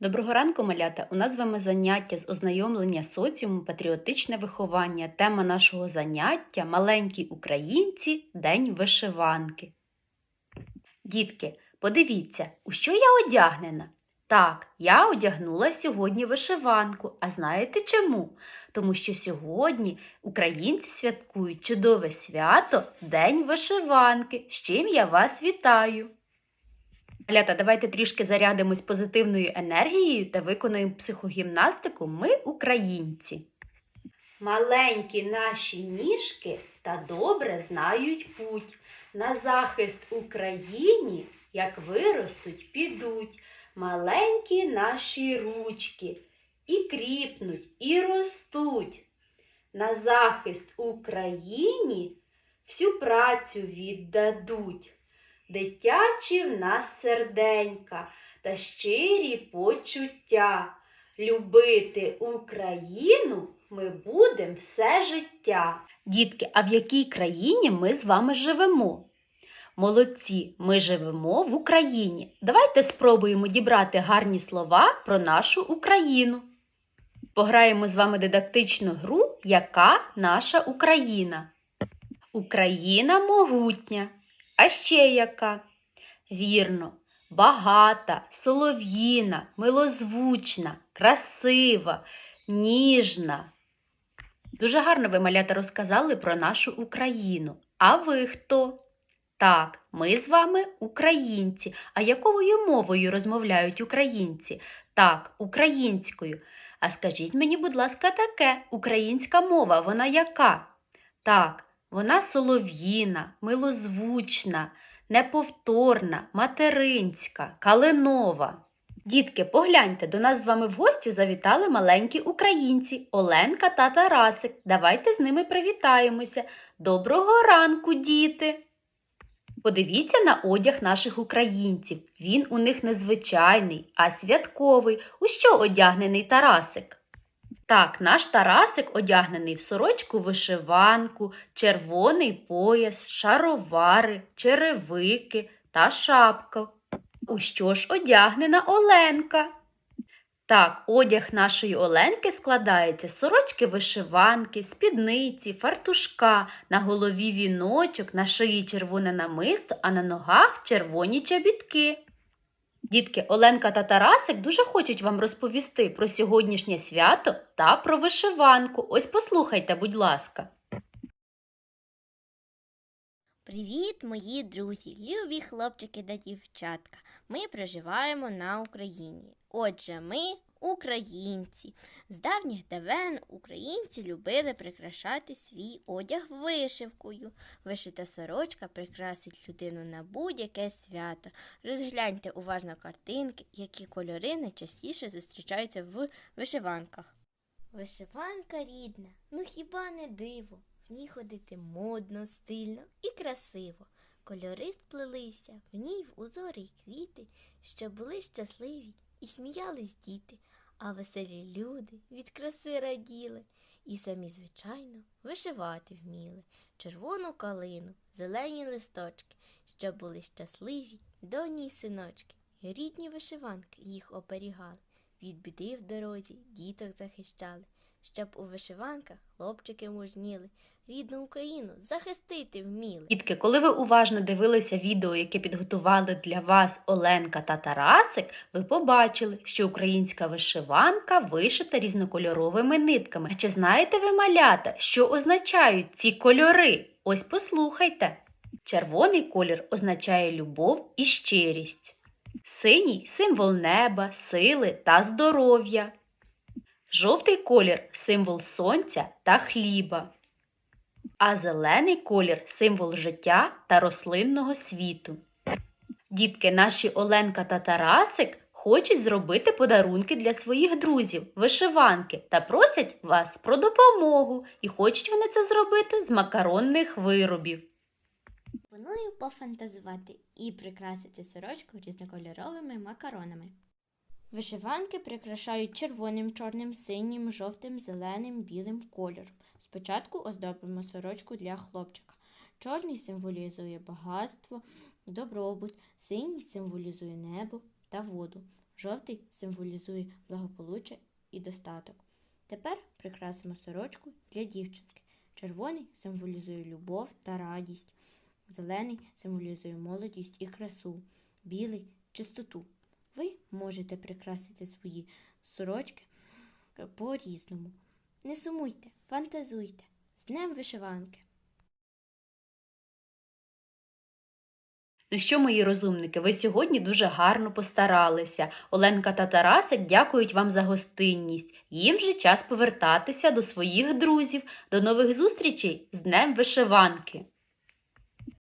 Доброго ранку, малята! У нас з вами заняття з ознайомлення соціуму, патріотичне виховання. Тема нашого заняття маленькі українці, День вишиванки. Дітки, подивіться, у що я одягнена? Так, я одягнула сьогодні вишиванку. А знаєте чому? Тому що сьогодні українці святкують чудове свято День вишиванки. З чим я вас вітаю! Малята, давайте трішки зарядимось позитивною енергією та виконаємо психогімнастику Ми українці. Маленькі наші ніжки та добре знають путь. На захист Україні, як виростуть, підуть. Маленькі наші ручки і кріпнуть, і ростуть. На захист Україні всю працю віддадуть. Дитячі в нас серденька та щирі почуття. Любити Україну ми будемо все життя. Дітки, а в якій країні ми з вами живемо? Молодці, ми живемо в Україні. Давайте спробуємо дібрати гарні слова про нашу Україну. Пограємо з вами дидактичну гру, яка наша Україна. Україна могутня. А ще яка? Вірно, багата, солов'їна, милозвучна, красива, ніжна. Дуже гарно ви, малята, розказали про нашу Україну. А ви хто? Так, ми з вами українці. А якою мовою розмовляють українці? Так, українською. А скажіть мені, будь ласка, таке, українська мова, вона яка? Так, вона солов'їна, милозвучна, неповторна, материнська, калинова. Дітки, погляньте, до нас з вами в гості завітали маленькі українці Оленка та Тарасик. Давайте з ними привітаємося. Доброго ранку, діти! Подивіться на одяг наших українців. Він у них незвичайний, а святковий. У що одягнений Тарасик? Так, наш Тарасик одягнений в сорочку вишиванку, червоний пояс, шаровари, черевики та шапку. У що ж одягнена Оленка? Так, одяг нашої Оленки складається з сорочки вишиванки, спідниці, фартушка, на голові віночок, на шиї червоне намисто, а на ногах червоні чобітки. Дітки, Оленка та Тарасик дуже хочуть вам розповісти про сьогоднішнє свято та про вишиванку. Ось послухайте, будь ласка. Привіт, мої друзі, любі хлопчики та дівчатка. Ми проживаємо на Україні. Отже, ми українці. З давніх давен українці любили прикрашати свій одяг вишивкою. Вишита сорочка прикрасить людину на будь-яке свято. Розгляньте уважно картинки, які кольори найчастіше зустрічаються в вишиванках. Вишиванка рідна, ну хіба не диво? В ній ходити модно, стильно і красиво. Кольори сплелися, в ній в узорі й квіти, що були щасливі і сміялись діти, а веселі люди від краси раділи і самі, звичайно, вишивати вміли червону калину, зелені листочки, що були щасливі, доні й синочки, рідні вишиванки їх оберігали, від біди в дорозі діток захищали щоб у вишиванках хлопчики мужніли, рідну Україну захистити вміли. Дітки, коли ви уважно дивилися відео, яке підготували для вас Оленка та Тарасик, ви побачили, що українська вишиванка вишита різнокольоровими нитками. А чи знаєте ви, малята, що означають ці кольори? Ось послухайте. Червоний колір означає любов і щирість. Синій символ неба, сили та здоров'я. Жовтий колір символ сонця та хліба. А зелений колір символ життя та рослинного світу. Дітки наші Оленка та Тарасик хочуть зробити подарунки для своїх друзів, вишиванки та просять вас про допомогу. І хочуть вони це зробити з макаронних виробів. Пропоную пофантазувати і прикрасити сорочку різнокольоровими макаронами. Вишиванки прикрашають червоним, чорним, синім, жовтим, зеленим, білим кольором. Спочатку оздобимо сорочку для хлопчика. Чорний символізує багатство, добробут, синій символізує небо та воду. Жовтий символізує благополуччя і достаток. Тепер прикрасимо сорочку для дівчинки. Червоний символізує любов та радість. Зелений символізує молодість і красу, білий чистоту. Ви можете прикрасити свої сорочки е, по-різному. Не сумуйте, фантазуйте. З Днем вишиванки! Ну що, мої розумники, ви сьогодні дуже гарно постаралися. Оленка та Тарасик дякують вам за гостинність. Їм вже час повертатися до своїх друзів. До нових зустрічей з Днем вишиванки!